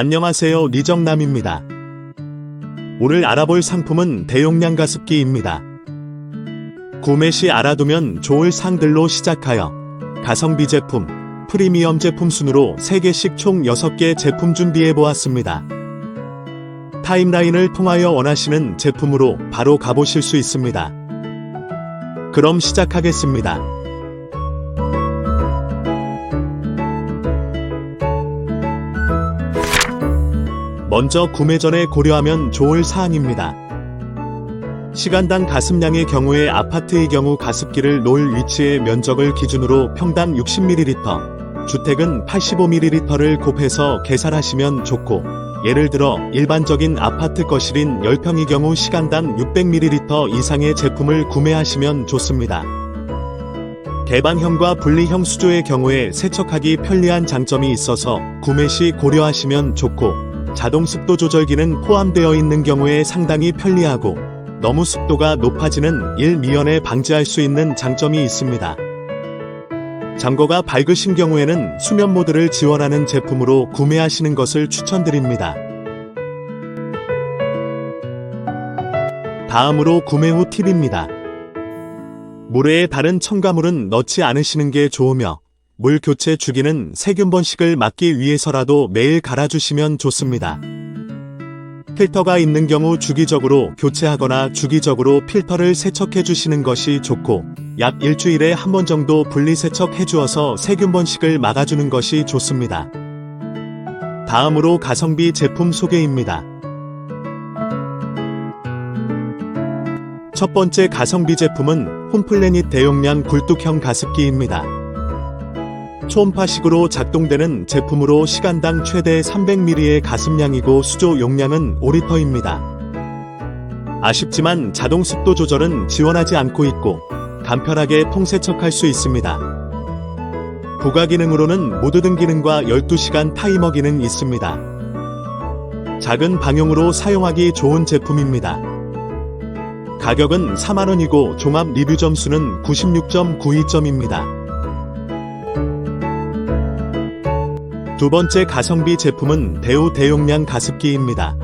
안녕하세요 리정남입니다. 오늘 알아볼 상품은 대용량 가습기입니다. 구매 시 알아두면 좋을 상들로 시작하여 가성비 제품, 프리미엄 제품 순으로 3개씩 총 6개 제품 준비해 보았습니다. 타임라인을 통하여 원하시는 제품으로 바로 가보실 수 있습니다. 그럼 시작하겠습니다. 먼저 구매 전에 고려하면 좋을 사항입니다. 시간당 가습량의 경우에 아파트의 경우 가습기를 놓을 위치의 면적을 기준으로 평당 60ml, 주택은 85ml를 곱해서 계산하시면 좋고, 예를 들어 일반적인 아파트 거실인 10평의 경우 시간당 600ml 이상의 제품을 구매하시면 좋습니다. 개방형과 분리형 수조의 경우에 세척하기 편리한 장점이 있어서 구매 시 고려하시면 좋고, 자동 습도 조절기는 포함되어 있는 경우에 상당히 편리하고 너무 습도가 높아지는 일 미연에 방지할 수 있는 장점이 있습니다. 잠궈가 밝으신 경우에는 수면 모드를 지원하는 제품으로 구매하시는 것을 추천드립니다. 다음으로 구매 후 팁입니다. 물에 다른 첨가물은 넣지 않으시는 게 좋으며 물 교체 주기는 세균 번식을 막기 위해서라도 매일 갈아주시면 좋습니다. 필터가 있는 경우 주기적으로 교체하거나 주기적으로 필터를 세척해 주시는 것이 좋고 약 일주일에 한 번 정도 분리 세척해 주어서 세균 번식을 막아주는 것이 좋습니다. 다음으로 가성비 제품 소개입니다. 첫 번째 가성비 제품은 홈플래닛 대용량 굴뚝형 가습기입니다. 초음파식으로 작동되는 제품으로 시간당 최대 300ml의 가습량이고 수조 용량은 5리터입니다. 아쉽지만 자동 습도 조절은 지원하지 않고 있고 간편하게 통세척할 수 있습니다. 부가 기능으로는 모드 등 기능과 12시간 타이머 기능 있습니다. 작은 방용으로 사용하기 좋은 제품입니다. 가격은 4만원이고 종합 리뷰 점수는 96.92점입니다. 두 번째 가성비 제품은 대우 대용량 가습기입니다.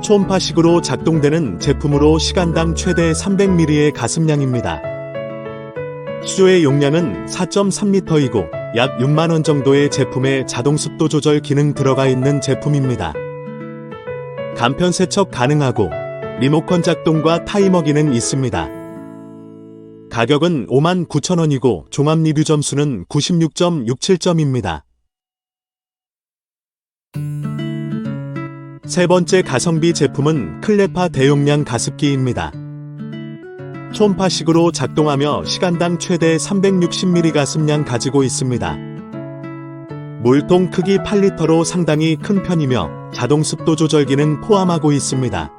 초음파식으로 작동되는 제품으로 시간당 최대 300ml의 가습량입니다. 수조의 용량은 4.3L이고 약 6만원 정도의 제품에 자동 습도 조절 기능 들어가 있는 제품입니다. 간편 세척 가능하고 리모컨 작동과 타이머 기능 있습니다. 가격은 5만 9천원이고 종합 리뷰 점수는 96.67점입니다. 세 번째 가성비 제품은 클레파 대용량 가습기입니다. 초음파식으로 작동하며 시간당 최대 360ml 가습량 가지고 있습니다. 물통 크기 8리터로 상당히 큰 편이며 자동 습도 조절 기능 포함하고 있습니다.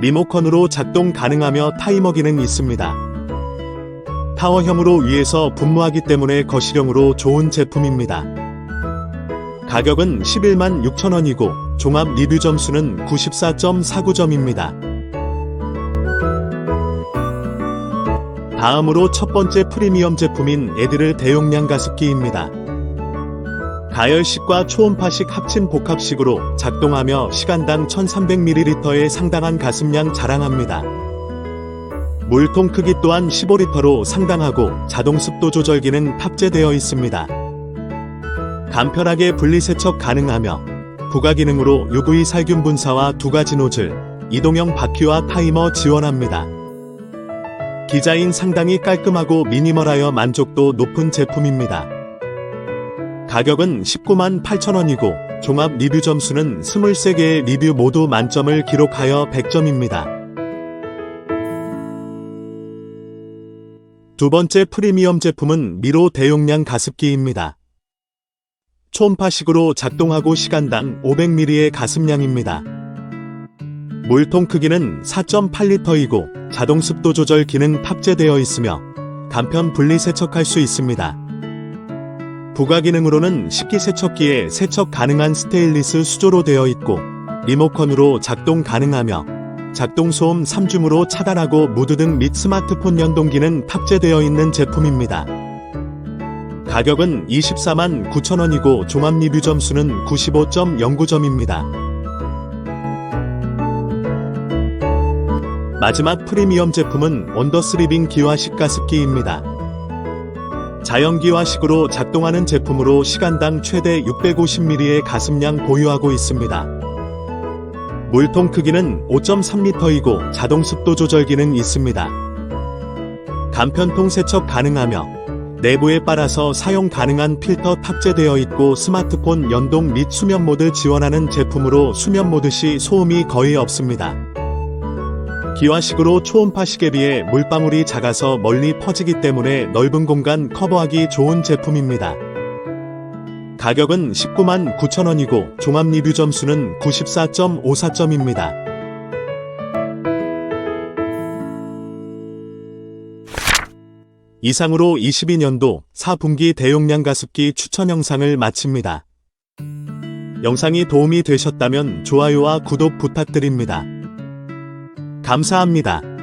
리모컨으로 작동 가능하며 타이머 기능 있습니다. 타워형으로 위에서 분무하기 때문에 거실형으로 좋은 제품입니다. 가격은 11만 6천원이고 종합 리뷰 점수는 94.49점입니다. 다음으로 첫 번째 프리미엄 제품인 에드르 대용량 가습기입니다. 가열식과 초음파식 합친 복합식으로 작동하며 시간당 1300ml의 상당한 가습량 자랑합니다. 물통 크기 또한 15리터로 상당하고 자동 습도 조절 기능 탑재되어 있습니다. 간편하게 분리세척 가능하며 부가 기능으로 UV 살균 분사와 두 가지 노즐, 이동형 바퀴와 타이머 지원합니다. 디자인 상당히 깔끔하고 미니멀하여 만족도 높은 제품입니다. 가격은 19만 8천원이고 종합 리뷰 점수는 23개의 리뷰 모두 만점을 기록하여 100점입니다. 두 번째 프리미엄 제품은 미로 대용량 가습기입니다. 초음파식으로 작동하고 시간당 500ml의 가습량입니다. 물통 크기는 4.8리터이고 자동 습도 조절 기능 탑재되어 있으며 간편 분리 세척할 수 있습니다. 부가 기능으로는 식기 세척기에 세척 가능한 스테인리스 수조로 되어 있고 리모컨으로 작동 가능하며 작동 소음 3줌으로 차단하고 무드 등 및 스마트폰 연동 기능 탑재되어 있는 제품입니다. 가격은 24만 9천원이고 종합 리뷰 점수는 95.09점입니다. 마지막 프리미엄 제품은 원더스리빙 기화식 가습기입니다. 자연기화식으로 작동하는 제품으로 시간당 최대 650ml의 가습량 보유하고 있습니다. 물통 크기는 5.3L이고 자동 습도 조절 기능 있습니다. 간편통 세척 가능하며 내부에 빨아서 사용 가능한 필터 탑재되어 있고 스마트폰 연동 및 수면 모드 지원하는 제품으로 수면 모드 시 소음이 거의 없습니다. 기화식으로 초음파 시계 비해 물방울이 작아서 멀리 퍼지기 때문에 넓은 공간 커버하기 좋은 제품입니다. 가격은 19만 9천원이고 종합 리뷰 점수는 94.54점입니다. 이상으로 22년도 4분기 대용량 가습기 추천 영상을 마칩니다. 영상이 도움이 되셨다면 좋아요와 구독 부탁드립니다. 감사합니다.